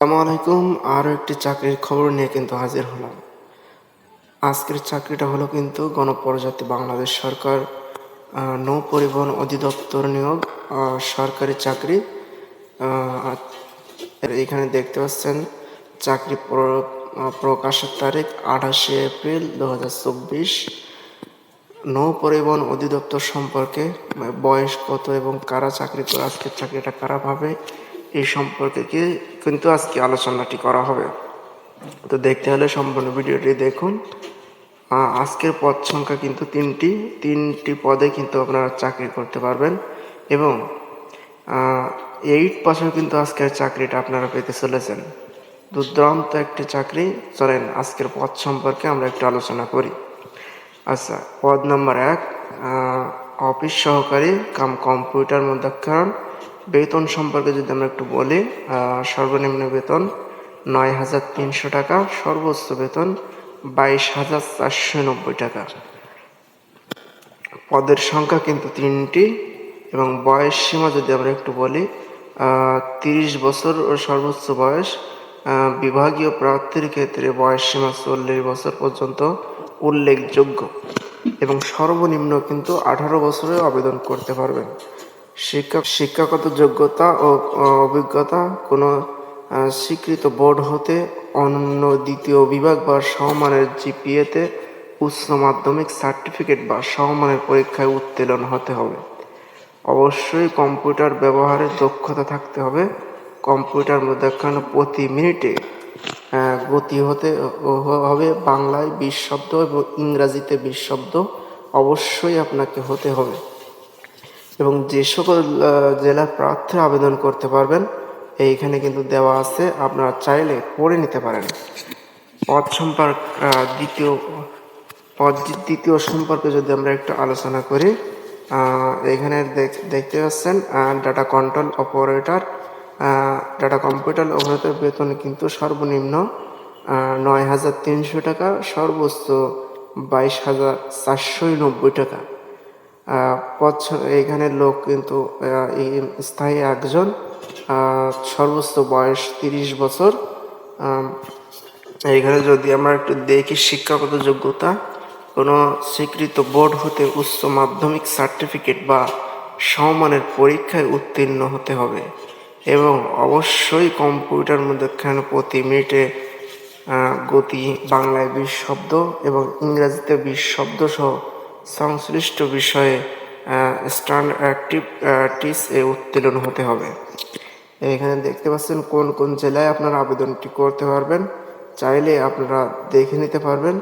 আলাইকুম আরও একটি চাকরির খবর নিয়ে কিন্তু হাজির হলাম। আজকের চাকরিটা হলো কিন্তু গণপ্রজাতি বাংলাদেশ সরকার নৌ পরিবহন অধিদপ্তর নিয়োগ সরকারি চাকরি। এখানে দেখতে পাচ্ছেন, চাকরি প্রকাশের তারিখ আঠাশে এপ্রিল দু হাজার চব্বিশ। নৌ পরিবহন অধিদপ্তর সম্পর্কে বয়স কত এবং কারা চাকরি করে, আজকের চাকরিটা কারা পাবে এই সম্পর্কে কি? কিন্তু আজকে আলোচনাটি করা হবে। তো দেখতে হলে সম্পূর্ণ ভিডিওটি দেখুন। আজকের পদ সংখ্যা কিন্তু তিনটি। তিনটি পদে কিন্তু আপনারা চাকরি করতে পারবেন এবং এইট পাশেও কিন্তু আজকের চাকরিটা আপনারা পেতে চলেছেন। দুর্দান্ত একটি চাকরি। চলেন আজকের পদ সম্পর্কে আমরা একটু আলোচনা করি। আচ্ছা পদ নম্বর এক অফিস সহকারী কাম কম্পিউটার মধ্যক্ষণ বেতন সম্পর্কে যদি আমরা একটু বলি সর্বনিম্ন বেতন নয় হাজার তিনশো টাকা, সর্বোচ্চ বেতন বাইশ হাজার চারশো নব্বই টাকা। পদের সংখ্যা কিন্তু তিনটি এবং বয়স সীমা যদি আমরা একটু বলি তিরিশ বছর ও সর্বোচ্চ বয়স বিভাগীয় প্রার্থীর ক্ষেত্রে বয়স সীমা চল্লিশ বছর পর্যন্ত উল্লেখযোগ্য এবং সর্বনিম্ন কিন্তু আঠারো বছরে আবেদন করতে পারবেন। শিক্ষা শিক্ষাগত যোগ্যতা ও অভিজ্ঞতা কোনো স্বীকৃত বোর্ড হতে অন্য দ্বিতীয় বিভাগ বা সমমানের জিপিএতে উচ্চ মাধ্যমিক সার্টিফিকেট বা সমমানের পরীক্ষায় উত্তীর্ণ হতে হবে। অবশ্যই কম্পিউটার ব্যবহারের দক্ষতা থাকতে হবে। কম্পিউটার মধ্যখানে প্রতি মিনিটে গতি হতে হবে বাংলায় বিশ শব্দ এবং ইংরাজিতে বিশ শব্দ। অবশ্যই আপনাকে হতে হবে। এবং যে সকল আহ, জেলার প্রার্থী আবেদন করতে পারবেন এইখানে কিন্তু দেওয়া আছে আপনারা চাইলে পড়ে নিতে পারেন। পদ সম্পর্ক দ্বিতীয় পদ দ্বিতীয় সম্পর্কে যদি আমরা একটু আলোচনা করি এখানে দেখ- দেখতে পাচ্ছেন data control operator data computer operator বেতন কিন্তু সর্বনিম্ন নয় হাজার তিনশো টাকা সর্বোচ্চ বাইশ হাজার চারশো নব্বই টাকা। এখানে লোক কিন্তু স্থায়ী একজন সর্বোচ্চ বয়স তিরিশ বছর। আম, এইখানে যদি আমরা একটু দেখি শিক্ষাগত যোগ্যতা কোনো স্বীকৃত বোর্ড হতে উচ্চ মাধ্যমিক সার্টিফিকেট বা সমমানের পরীক্ষায় উত্তীর্ণ হতে হবে এবং অবশ্যই কম্পিউটার মধ্যখানে প্রতি মিনিটে গতি বাংলায় বিশ শব্দ এবং ইংরেজিতে বিশ শব্দ সহ সংশ্লিষ্ট বিষয়ে স্ট্যান্ড অ্যাক্টিভিটিস এ উত্তীর্ণ হতে হবে। এখানে দেখতে পাচ্ছেন কোন কোন জেলায় আপনারা আবেদনটি করতে পারবেন। চাইলে আপনারা দেখে নিতে পারবেন।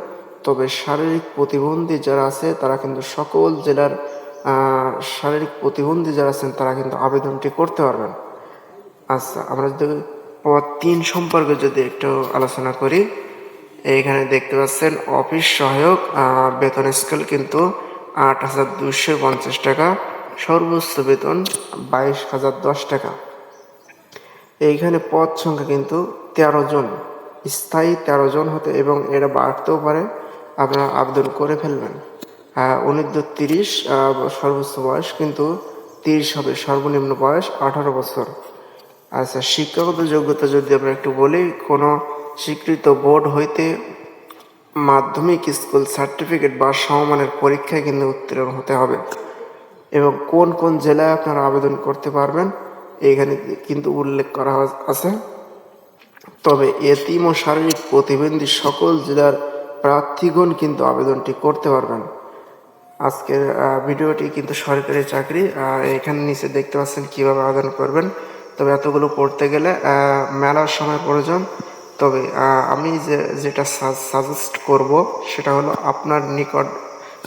তবে শারীরিক প্রতিবন্ধী যারা আছে, তারা কিন্তু সকল জেলার শারীরিক প্রতিবন্ধী যারা আছেন, তারা কিন্তু আবেদনটি করতে পারবেন। আচ্ছা আমরা যদি তিন সম্পর্কে যদি একটু আলোচনা করি। এইখানে দেখতে পাচ্ছেন অফিস সহায়ক বেতন স্কেল কিন্তু আট হাজার দুশো পঞ্চাশ টাকা, সর্বোচ্চ বেতন বাইশ হাজার দশ টাকা। এইখানে পদ সংখ্যা কিন্তু তেরো জন, স্থায়ী তেরো জন হতে এবং এরা বাড়তেও পারে, আপনারা আবেদন করে ফেলবেন। অনূর্ধ্ব তিরিশ সর্বোচ্চ বয়স কিন্তু তিরিশ হবে, সর্বনিম্ন বয়স আঠারো বছর। আচ্ছা শিক্ষাগত যোগ্যতা যদি আমরা একটু বলি, কোনো স্বীকৃত বোর্ড হইতে মাধ্যমিক স্কুল সার্টিফিকেট বা সমমানের পরীক্ষায় কিন্তু উত্তীর্ণ হতে হবে। এবং কোন কোন জেলায় আপনারা আবেদন করতে পারবেন, এখানে কিন্তু উল্লেখ করা আছে। তবে এতিম ও শারীরিক প্রতিবন্ধী সকল জেলার প্রার্থীগণ কিন্তু আবেদনটি করতে পারবেন। আজকের ভিডিওটি কিন্তু সরকারি চাকরি এখানে নিচে দেখতে পাচ্ছেন কীভাবে আবেদন করবেন। তবে এতগুলো পড়তে গেলে মেলার সময় প্রয়োজন। তবে আমি যে, যেটা সাজেস্ট করব সেটা হলো আপনার নিকট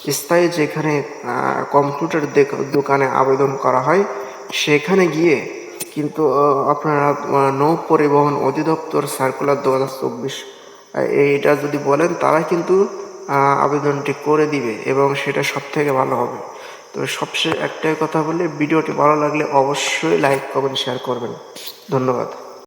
স্থায়ী যেখানে কম্পিউটার দেক- দোকানে আবেদন করা হয়, সেখানে গিয়ে কিন্তু আপনারা নৌ পরিবহন অধিদপ্তর সার্কুলার দু হাজার চব্বিশ এইটা যদি বলেন তারা কিন্তু আবেদনটি করে দিবে এবং সেটা সব থেকে ভালো হবে। তো সবশেষে একটাই কথা বলে, ভিডিওটি ভালো লাগলে অবশ্যই লাইক কমেন্ট শেয়ার করবেন। ধন্যবাদ।